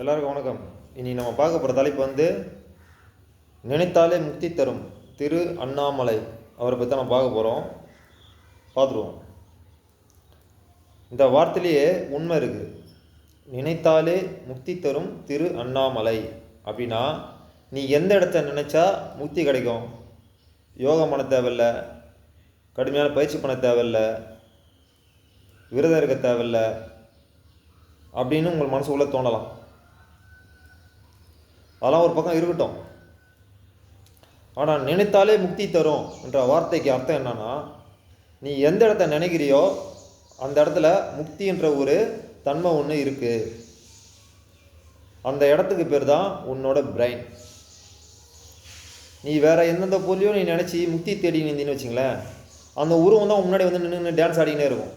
எல்லாருக்கும் வணக்கம். இனி நம்ம பார்க்க போகிற தலைப்பு வந்து நினைத்தாலே முக்தி தரும் திரு அண்ணாமலை அவரை பற்றி நம்ம பார்க்க போகிறோம் பார்த்துருவோம். இந்த வார்த்தையிலேயே உண்மை இருக்குது நினைத்தாலே முக்தி தரும் திரு அண்ணாமலை அப்படின்னா நீ எந்த இடத்த நினச்சா முக்தி கிடைக்கும்? யோகம் பண்ண தேவையில்ல கடுமையான பயிற்சி பண்ண தேவையில்ல விரதம் இருக்க தேவையில்ல அப்படின்னு உங்கள் மனசுக்குள்ளே தோணலாம். அதெல்லாம் ஒரு பக்கம் இருக்கட்டும். ஆனால் நினைத்தாலே முக்தி தரும் என்ற வார்த்தைக்கு அர்த்தம் என்னன்னா நீ எந்த இடத்த நினைக்கிறியோ அந்த இடத்துல முக்தின்ற ஒரு தன்மை ஒன்று இருக்குது அந்த இடத்துக்கு பேர் தான் உன்னோட பிரெயின் நீ வேற எந்தெந்த பொருளையும் நீ நினச்சி முக்தி தேடி நிந்தின்னு வச்சுங்களேன் அந்த உருவம் தான் முன்னாடி வந்து நின்று டான்ஸ் ஆடினே இருக்கும்.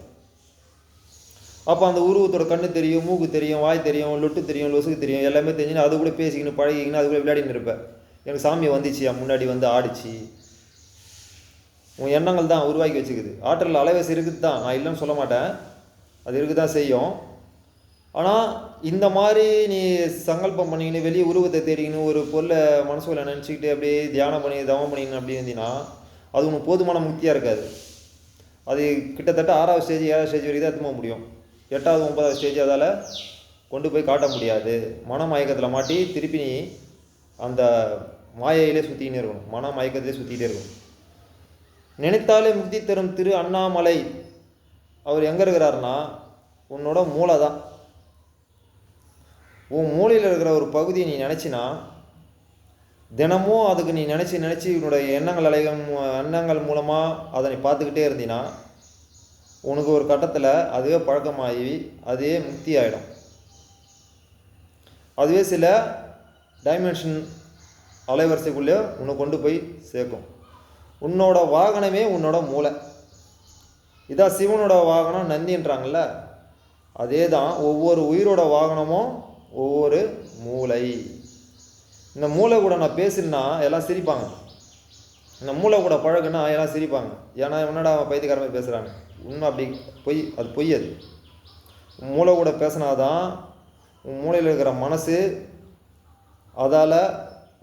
அப்போ அந்த உருவத்தோட கண்ணு தெரியும் மூக்கு தெரியும் வாய் தெரியும் லொட்டு தெரியும் லொசுக்கு தெரியும் எல்லாமே தெரிஞ்சுன்னு அது கூட பேசிக்கின்னு பழகிக்கின்னு அது கூட விளையாடின்னு இருப்பேன் எனக்கு சாமி வந்துச்சு முன்னாடி வந்து ஆடிச்சு. உன் எண்ணங்கள் தான் உருவாக்கி வச்சுக்குது. ஆற்றல் அலைவசி இருக்குது தான். நான் இல்லைன்னு சொல்ல மாட்டேன். அது இருக்கு தான் செய்யும். ஆனால் இந்த மாதிரி நீ சங்கல்பம் பண்ணிக்கின்னு வெளியே உருவத்தை தேடிக்கின்னு ஒரு பொருளை மனசுக்குள்ள நினச்சிக்கிட்டு அப்படியே தியானம் பண்ணி தவம் பண்ணிக்கின்னு அப்படி இருந்தீங்கன்னா அது உனக்கு போதுமான முக்தியாக இருக்காது. அது கிட்டத்தட்ட ஆறாவது ஸ்டேஜ் ஏழாவது ஸ்டேஜ் வரைக்கும் தான் எடுத்து முடியும். எட்டாவது ஒன்பதாவது ஸ்டேஜ் அதால் கொண்டு போய் காட்ட முடியாது. மன மயக்கத்தில் மாட்டி திருப்பி நீ அந்த மாயையிலே சுற்றிக்கினே இருக்கணும். மன மயக்கத்திலே சுற்றிக்கிட்டே இருக்கணும். நினைத்தாலே முக்தி தரும் திரு அண்ணாமலை. அவர் எங்கே இருக்கிறாருன்னா உன்னோட மூளை தான். உன் மூளையில் இருக்கிற ஒரு பகுதியை நீ நினச்சினா தினமும் அதுக்கு நீ நினச்சி நினச்சி உன்னுடைய எண்ணங்கள் அலைகள் எண்ணங்கள் மூலமாக அதை நீ பார்த்துக்கிட்டே இருந்தீன்னா உனக்கு ஒரு கட்டத்தில் அதுவே பழக்கமாகி அதுவே முக்தி ஆகிடும் அதுவே சில டைமென்ஷன் அலைவரிசைக்குள்ளே உன்னை கொண்டு போய் சேர்க்கும். உன்னோட வாகனமே உன்னோட மூளை. இதான் சிவனோட வாகனம் நந்தின்றாங்கல்ல அதே தான் ஒவ்வொரு உயிரோட வாகனமும் ஒவ்வொரு மூளை. இந்த மூளை கூட நான் பேசினா எல்லாம் சிரிப்பாங்க. இந்த மூளை கூட பழகுனா எல்லாம் சிரிப்பாங்க. ஏன்னா என்னடா அவன் பைத்தியக்கார மாதிரி பேசுகிறாங்க உண்மை அப்படி பொய் அது பொய் அது. உன் மூளை கூட பேசினாதான் உன் மூளையில் இருக்கிற மனசு அதால்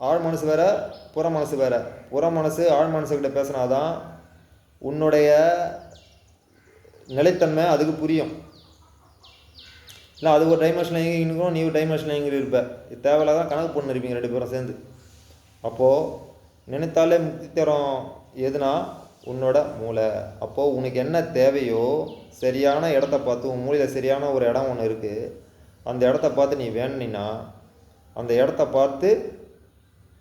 ஆழ் மனசு வேற புற மனசு வேற. புற மனசு ஆழ் மனசுக்கிட்ட பேசினாதான் உன்னுடைய நிலைத்தன்மை அதுக்கு புரியும். இல்லை அது ஒரு டைமென்ஷனில் எங்கே இருக்கும் நீ ஒரு டைமென்ஷனில் எங்கே இருப்ப. இது தேவையில்லாத கணக்கு பொண்ணு இருப்பீங்க ரெண்டு பேரும் சேர்ந்து. அப்போது நினைத்தாலே முக்தி தரும் எதுனா உன்னோட மூளை. அப்போது உனக்கு என்ன தேவையோ சரியான இடத்த பார்த்து உன் மூளையில் சரியான ஒரு இடம் ஒன்று இருக்குது அந்த இடத்த பார்த்து நீ வேணுனினா அந்த இடத்த பார்த்து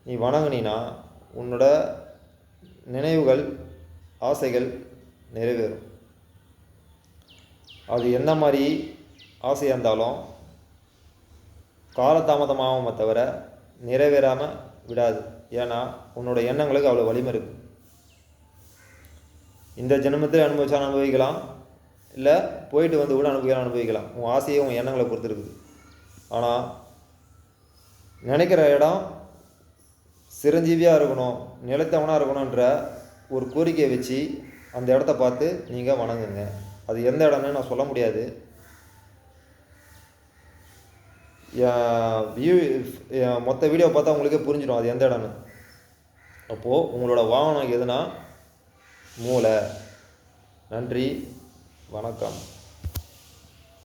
நீ வணங்குனினா உன்னோட நினைவுகள் ஆசைகள் நிறைவேறும். அது என்ன மாதிரி ஆசையாக இருந்தாலும் காலதாமதமாகுமே தவிர நிறைவேறாமல் விடாது. ஏன்னா உன்னோட எண்ணங்களுக்கு அவ்வளோ வலிமை இருக்குது இந்த ஜென்மத்தில் அனுபவிச்சா அனுபவிக்கலாம். இல்லை போயிட்டு வந்து கூட அனுபவிக்கலாம் அனுபவிக்கலாம். உன் ஆசையை உன் எண்ணங்களை பொறுத்துருக்குது. ஆனால் நினைக்கிற இடம் சிரஞ்சீவியாக இருக்கணும் நிலைத்தவனாக இருக்கணுன்ற ஒரு கோரிக்கையை வச்சு அந்த இடத்த பார்த்து நீங்கள் வணங்குங்க. அது எந்த இடம்னு நான் சொல்ல முடியாது. வியூ மொத்த வீடியோ பார்த்தா உங்களுக்கே புரிஞ்சிடும் அது எந்த இடம்னு. அப்போது உங்களோட வாகனம் எதுனா மூளை நன்றி வணக்கம்.